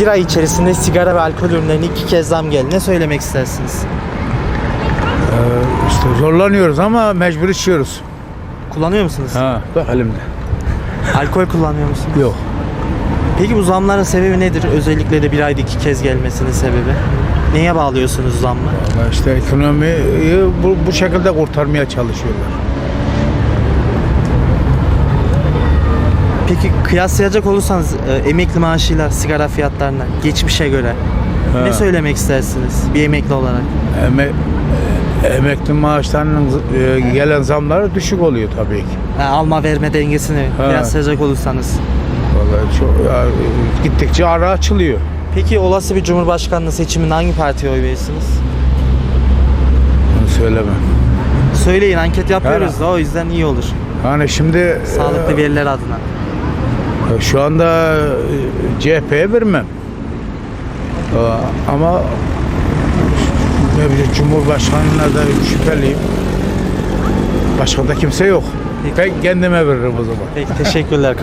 Bir ay içerisinde sigara ve alkol ürünlerine iki kez zam geldi. Ne söylemek istersiniz? İşte zorlanıyoruz ama mecbur içiyoruz. Kullanıyor musunuz? Ha, bak elimde. Alkol kullanıyor musunuz? Yok. Peki bu zamların sebebi nedir? Özellikle de bir ayda iki kez gelmesinin sebebi. Neye bağlıyorsunuz zammı? Ama işte ekonomiyi bu, bu şekilde kurtarmaya çalışıyorlar. Peki kıyaslayacak olursanız e, emekli maaşıyla sigara fiyatlarına geçmişe göre ne Ha. söylemek istersiniz bir emekli olarak? Eme, e, emekli maaşlarının e, gelen zamları düşük oluyor tabii ki. Ha, alma verme dengesini kıyaslayacak olursanız. Vallahi çok ya, gittikçe ara açılıyor. Peki olası bir cumhurbaşkanlığı seçiminde hangi partiye oy verirsiniz? Onu söylemem. Söyleyin anket yapıyoruz da o yüzden iyi olur. Hani şimdi Sağlıklı veriler adına. Şu anda e, CHP'ye vermem. E, Ama Cumhurbaşkanına da şüpheliyim. Başka da kimse yok. Peki. Ben kendime veririm o zaman. Peki teşekkürler.